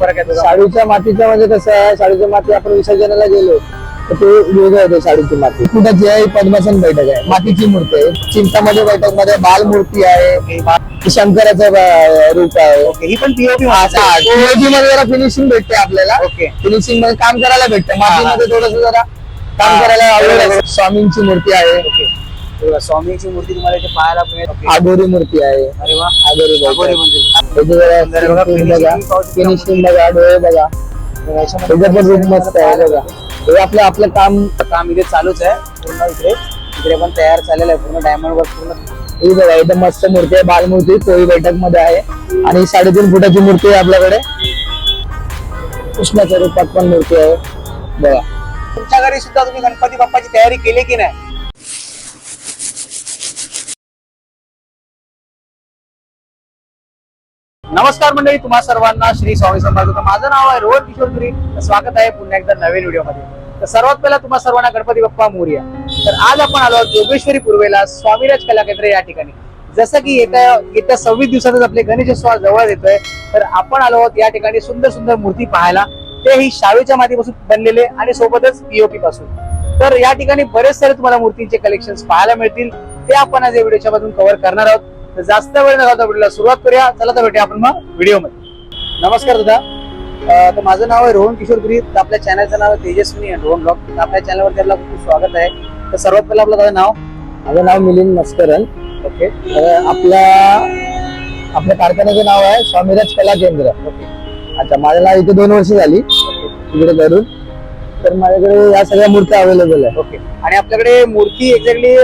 फरक आहे मातीच्या म्हणजे कसं आहे शाडूच्या माती आपण विसर्जनाला गेलो तर ते वेगळं होते शाडूची माती. कुठाची आहे पद्मासन बैठक आहे. मातीची मूर्ती आहे. चिंतामध्ये बैठकमध्ये बालमूर्ती आहे. शंकराचं रूप आहे. ओके ही पण पीओपी मध्ये जरा फिनिशिंग भेटते आपल्याला. ओके. फिनिशिंगमध्ये काम करायला भेटतं. मातीमध्ये थोडस जरा काम हा. करायला आवड आहे. स्वामींची मूर्ती आहे. ओके. स्वामीची मूर्ती तुम्हाला इथे पाहायला मिळेल. आगोरी मूर्ती आहे. अरे वा. आगोरी बघा, बघा. फिनिशिंग बघा डोळे बघा. पण रूप मस्त आहे बघा. हे आपलं आपलं काम काम इथे चालूच आहे. पूर्ण इकडे. इकडे पण तयार झालेलं आहे. पूर्ण डायमंड वर्क पूर्ण. ही बघा एकदम मस्त मूर्ती आहे. बालमूर्ती तोही बैठकमध्ये आहे. आणि साडेतीन फुटाची मूर्ती आहे आपल्याकडे. कृष्णाच्या रूपात पण मूर्ती आहे. बघा. तुमच्या घरी सुद्धा तुम्ही गणपती बाप्पाची तयारी केली की नाही? नमस्कार मंडळी तुम्हा सर्वांना श्री स्वामी समर्थ. माझं नाव आहे रोहन किशोरपुरी स्वागत आहे पुन्हा एकदा नवीन व्हिडिओमध्ये. तर सर्वात पहिला तुम्हा सर्वांना गणपती बाप्पा मोर्या. तर आज आपण आलो आहोत जोगेश्वरी पूर्वेला स्वामीराज कला केंद्र या ठिकाणी. जसं की येत्या येत्या सव्वीस दिवसातच आपले गणेशोत्सव जवळ येतोय. तर आपण आलो आहोत या ठिकाणी सुंदर सुंदर मूर्ती पाहायला. तेही शाळेच्या मातीपासून बनलेले आणि सोबतच पीओपी पासून. तर या ठिकाणी बरेच सारे तुम्हाला मूर्तींचे कलेक्शन पाहायला मिळतील. ते आपण आज या व्हिडिओच्या मधून कव्हर करणार आहोत. तर जास्त वेळ न घालता व्हिडिओला सुरुवात करूया. चला तर भेटूया आपण मग व्हिडिओमध्ये. नमस्कार दादा. तर माझं नाव आहे रोहन किशोर पुरी. तर आपल्या चॅनलचं नाव आहे तेजस्विनी रोहन ब्लॉग तर आपल्या चॅनलवरती आपलं खूप स्वागत आहे. तर सर्वात पहिलं आपलं दादा नाव? माझं नाव मिलिंद मस्करन. ओके. तर आपल्या आपल्या कारखान्याचं नाव आहे स्वामीराज कला केंद्र. अच्छा मला इथे दोन वर्ष झाली. तिकडे करून तर माझ्याकडे या सगळ्या मूर्त्या अवेलेबल आहे ओके. आणि आपल्याकडे मूर्ती एक्झॅक्टली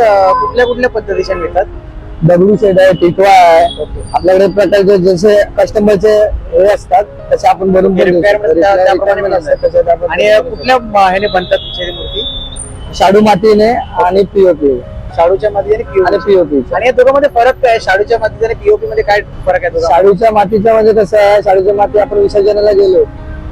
कुठल्या कुठल्या पद्धतीच्या मिळतात? दगडू शेट आहे टिटवा आहे. आपल्याकडे प्रकारचे जसे कस्टमरचे हे असतात तसे आपण बनवून पण देऊ. Requirement शकतो. त्या- त्याप्रमाणे Requirement असतात तसे आपण आणि बनवून कुठल्या म- ह्याने बनतात तुमच्या इथे मूर्ती. शाडू मातीने आणि पीओपी शाडूच्या मध्ये आणि आणि पीओपी पीओपी आणि या दोघांमध्ये फरक काय आहे? शाडूच्या मातीच्या आणि पीओपी मध्ये काय फरक आहे शाडूच्या मातीच्या म्हणजे कसं आहे? शाडूच्या माती आपण विसर्जनाला गेलो.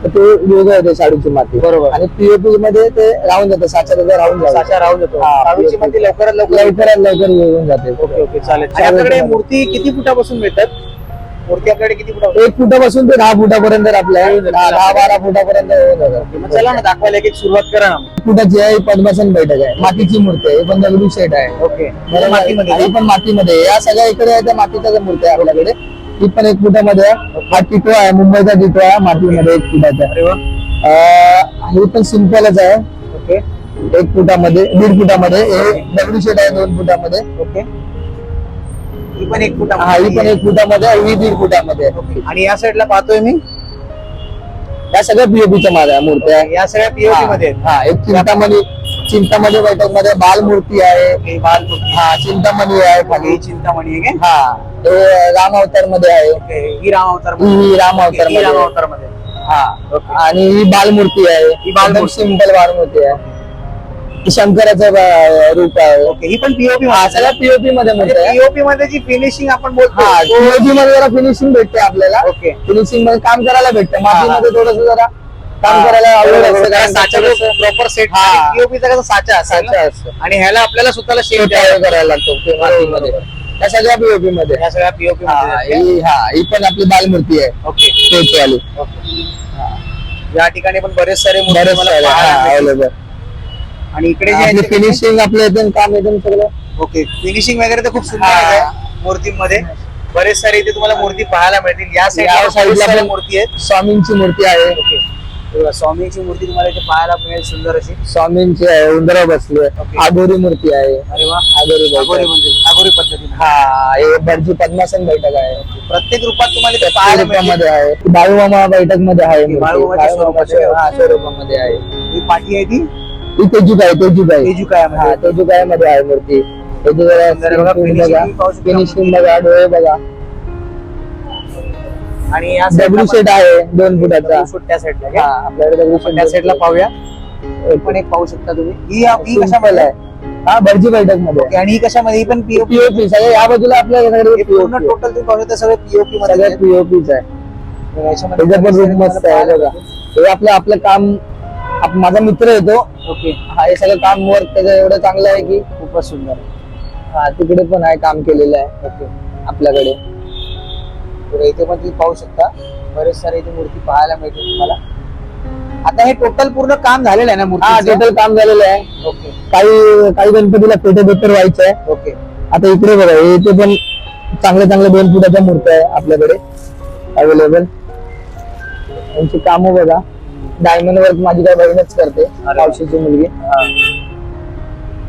तर ते वेगळं होते शाडूची माती. बरोबर. आणि पीओपी मध्ये ते राहून जातं साच्याचं राहून जातं. साचा राहून जातो. शाडूची. माती लवकरात लवकर लवकरात लवकर येऊन जाते. ओके ओके चालेल. आणि. आपल्याकडे मूर्ती किती फुटापासून मिळतात? मूर्ती आपल्याकडे किती एक फुटापासून ते दहा फुटापर्यंत आपल्या दहा बारा फुटापर्यंत येऊन चला ना दाखवायला एक सुरुवात करा. ना फुटाची आहे पद्मासन बैठक आहे. मातीची मूर्ती आहे. हे पण दगडू शेट आहे. ओके. मातीमध्ये. ही पण मातीमध्ये. या सगळ्या इकडे आहे त्या मातीच्या मूर्ती आहे आपल्याकडे. ही पण एक फुटामध्ये आहे? हा टिटो आहे मुंबईचा टिटो आहे मातीमध्ये एक फुटाचा अं, ही पण सिंपलच आहे. ओके. एक फुटामध्ये दीड फुटामध्ये हे दगडू शेट आहे दोन फुटामध्ये ओके. ही पण एक फुटा हा ही पण एक फुटामध्ये आहे, ही दीड फुटामध्ये आहे. आणि या साईडला पाहतोय मी? या सगळ्या पीओपीच्या माझ्या मूर्त्या आहे. या सगळ्या पीओपी मध्ये आहेत. हा एक चिंतामणी चिंतामणी बैठकमध्ये बालमूर्ती आहे. बालमूर्ती. हा चिंतामणी आहे. ही खाली चिंतामणी आहे? हा हे राम अवतारमध्ये आहे. ओके ही राम अवतार ही राम अवतार ही राममध्ये अवतारमध्ये हा ओके. आणि ही बालमूर्ती आहे. ही बालमूर्ती. सिंपल बालमूर्ती आहे. ही शंकराचं ब- रूप आहे. ओके ही पण पीओपी हा सगळ्या पीओपी मध्ये आहे पीओपी मध्ये जी फिनिशिंग आपण बोलतो. हा पीओपी मध्ये जरा फिनिशिंग भेटते आपल्याला. ओके. फिनिशिंगमध्ये काम करायला भेटतं. मातीमध्ये थोडस जरा काम करायला आवड असतं कारण साचा प्रॉपर सेट हा. पीओपीचा कसा साचा असेल साचा? असतं. आणि ह्याला आपल्याला स्वतःला शेप तयार करायला लागतो ते मातीमध्ये. त्या सगळ्या पीओपी मध्ये. या सगळ्या पीओपी हा ही हा ही पण आपली बालमूर्ती आहे. ओके. तोच वाली या ठिकाणी पण बरेच सारे मूर्ती बरेच पाहायला मिळतील. अवेलेबल आणि इकडे जे आहे ते- फिनिशिंग आपलं एकदम काम एकदम सगळं. ओके. फिनिशिंग वगैरे तर खूप सुंदर हा. आहे मूर्तीमध्ये. बरेच सारे इथे तुम्हाला मूर्ती पाहायला मिळतील. या या साईडला साईडला साऱ्या पण- मूर्ती आहेत. स्वामींची मूर्ती आहे. ओके. स्वामीची मूर्ती तुम्हाला इथे पाहायला मिळेल सुंदर अशी. स्वामींची आहे उंदरा बसली. आहे. आगोरी मूर्ती आहे. अरे वा. आगोरी. आगोरी मंदिर आगोरी पद्धतीने. हा हे भटजी पद्मासन बैठक आहे. प्रत्येक रूपात तुम्हाला इथे पाहायला मिळेल. मध्ये आहे. बाळूमामा बैठकमध्ये आहे. स्वरूपामध्ये आहे. ही पाठी आहे ती? ही तेजूक आहे तेजूक आहे तेजू काय हा तेजूक आहे मध्ये आहे मूर्ती आहे. फिनिशिंग बघा डोळे बघा. आणि या दगडू शेट आहे दोन फुटाचा. फुट त्या साईडला हा. आपल्याकडे दगडू आपण शेट त्या साईडला पाहूया. पण एक पाहू शकता तुम्ही. ही ही कशा कशामध्ये आहे? हा भटजी बैठकमध्ये आणि ही कशामध्ये? पण पीओपी पीओपी सगळे या बाजूला आपल्याकडे पूर्ण. टोटल तुम्ही पाहू शकता सगळे पीओपी मध्ये. पीओपीच आहे. मस्त बघा. हे आपलं आपलं काम माझा मित्र येतो. ओके. हा हे सगळं काम वर्क त्याचं एवढं चांगलं आहे की खूपच सुंदर. हा तिकडे पण आहे काम केलेलं आहे. ओके. आपल्याकडे. तर इथे पण तुम्ही पाहू शकता. बरेच सारे इथे मूर्ती पाहायला मिळते तुम्हाला. आता हे टोटल पूर्ण काम झालेलं आहे ना हा मूर्ती टोटल काम झालेलं आहे. ओके. काही काही गणपतीला पेटे पेपर व्हायचं आहे. ओके. आता इकडे बघा इथे पण चांगल्या चांगल्या दोन फुटाच्या मूर्त्या आहे आपल्याकडे. अवेलेबल यांची कामं बघा. डायमंड वर्क माझी काय बहीणच करते वा. मावशीची मुलगी.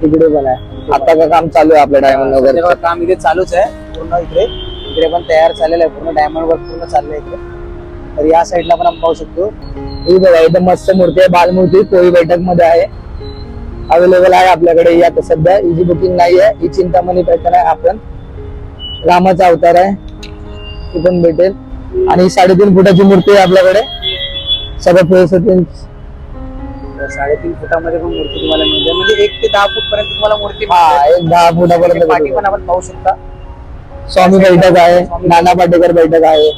इकडे पण आहे. आता का काम चालू आहे आपलं डायमंड वगैरे? काम इथे चालूच आहे पूर्ण इकडे. इकडे पण तयार झालेलं आहे. पूर्ण डायमंड वर्क पूर्ण चाललंय इकडे. तर या साईडला पण आपण पाहू शकतो. ही बघा एकदम मस्त मूर्ती आहे बालमूर्ती कोळी बैठकमध्ये आहे. अवेलेबल आहे आपल्याकडे. ही आता सध्या हिची बुकिंग नाही आहे. ही चिंतामणी पॅटर्न आहे आपण. रामाचा अवतार आहे. ती पण भेटेल. आणि ही साडेतीन फुटाची मूर्ती आहे आपल्याकडे. सगळं साडेतीन फुटामध्ये पण मूर्ती तुम्हाला मिळते. म्हणजे एक ते दहा फूट पर्यंत तुम्हाला मूर्ती. एक दहा फुटापर्यंत. पण आपण पाहू शकता. स्वामी बैठक आहे नाना पाटेकर बैठक आहे.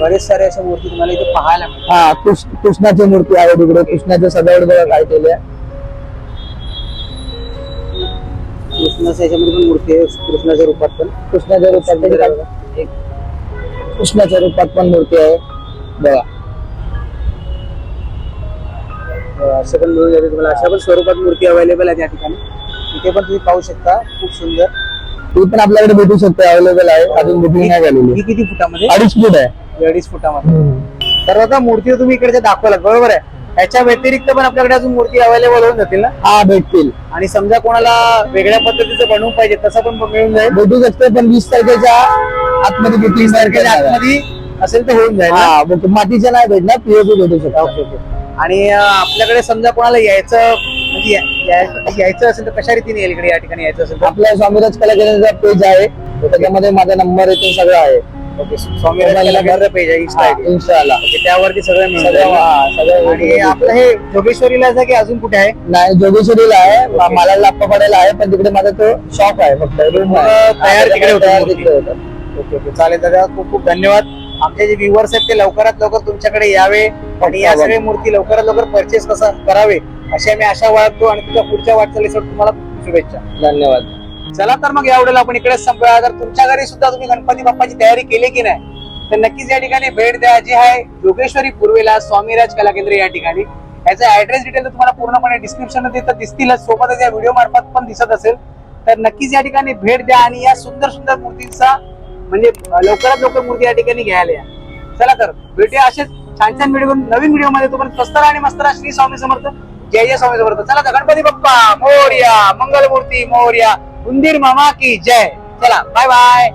बरेच सारे अशा मूर्ती तुम्हाला इथे पाहायला मिळतात. हा कृष्ण कृष्णाची मूर्ती आहे तिकडे कृष्णाचं सजावट बघा काय केली आहे. कृष्णाच्या याच्यामध्ये पण मूर्ती आहे कृष्णाच्या रूपात पण. कृष्णाच्या रूपात सुंदर आहे. एक कृष्णाच्या रूपात पण मूर्ती आहे. बघा. अं, असं पण मिळून जाते तुम्हाला. अशा पण स्वरूपात मूर्ती अवेलेबल आहे त्या ठिकाणी. इथे पण तुम्ही पाहू शकता. खूप सुंदर. ती पण आपल्याकडे भेटू शकते अवेलेबल आहे. अजून बुकिंग नाही झालेली ही किती फुटामध्ये? अडीच फूट आहे. अडीच फुटामध्ये. तर आता मूर्ती तुम्ही इकडच्या दाखवलात बरोबर आहे? त्याच्या व्यतिरिक्त पण आपल्याकडे अजून मूर्ती अवेलेबल होऊन जातील ना? हा भेटतील. आणि समजा कोणाला वेगळ्या पद्धतीचं बनवून पाहिजे तसं पण मिळून जाईल. भेटू शकते पण वीस तारखेच्या आतमध्ये बुकिंग तारखेच्या आतमध्ये असेल तर होऊन जाईल ना? हा मातीच्या नाही भेटणार पीओपी भेटू शकतो. Okay okay. आणि अं, आपल्याकडे समजा कोणाला यायचं यायचं असेल तर कशा रीतीने येईल इकडे या ठिकाणी यायचं असेल तर? आपल्या स्वामीराज कला केंद्राचा पेज आहे. त्याच्यामध्ये माझा नंबर येतो सगळं आहे. ओके केंद्र पेज आहे इंस्टा आयडी इन्स्टाला ओके त्यावरती सगळं? हा, आणि आपलं हे जोगेश्वरीला आहे की अजून कुठे आहे? नाही जोगेश्वरीला आहे. मा- मला लाप्पा पडायला आहे पण तिकडे माझा तो शॉप आहे फक्त रूम आहे तयार तिकडे होतं तयार मूर्ती. तिकडे होतं. ओके ओके चालेल दादा खूप खूप धन्यवाद. आमचे जे व्ह्युअर्स आहेत ते लवकरात लवकर तुमच्याकडे यावे आणि या सगळ्या मूर्ती लवकरात लवकर परचेस कसा करावे अशी आम्ही आशा बाळगतो आणि तुमच्या पुढच्या वाटचालीसाठी तुम्हाला शुभेच्छा. धन्यवाद. चला तर मग यावेळेला आपण इकडेच संपूया. तर तुमच्या घरी सुद्धा तुम्ही गणपती बाप्पाची तयारी केली की नाही तर नक्कीच या ठिकाणी भेट द्या. जे आहे योगेश्वरी पूर्वेला स्वामीराज कला केंद्र या ठिकाणी. याचा ऍड्रेस डिटेल तुम्हाला पूर्णपणे डिस्क्रिप्शनमध्ये तर दिसतीलच. सोबतच या व्हिडिओ मार्फत पण दिसत असेल. तर नक्कीच या ठिकाणी भेट द्या आणि या सुंदर सुंदर मूर्तींचा म्हणजे लवकरात लवकर मूर्ती या ठिकाणी घ्यायला या. चला तर भेटूया असेच छान छान व्हिडिओ नवीन व्हिडिओमध्ये. तोपर्यंत स्वस्तरा आणि मस्तरा श्री स्वामी समर्थ. जय जय स्वामी समर्थ. चला तर गणपती बाप्पा मोर्या मंगलमूर्ती मोर्या उंदीर मामा की जय. चला बाय बाय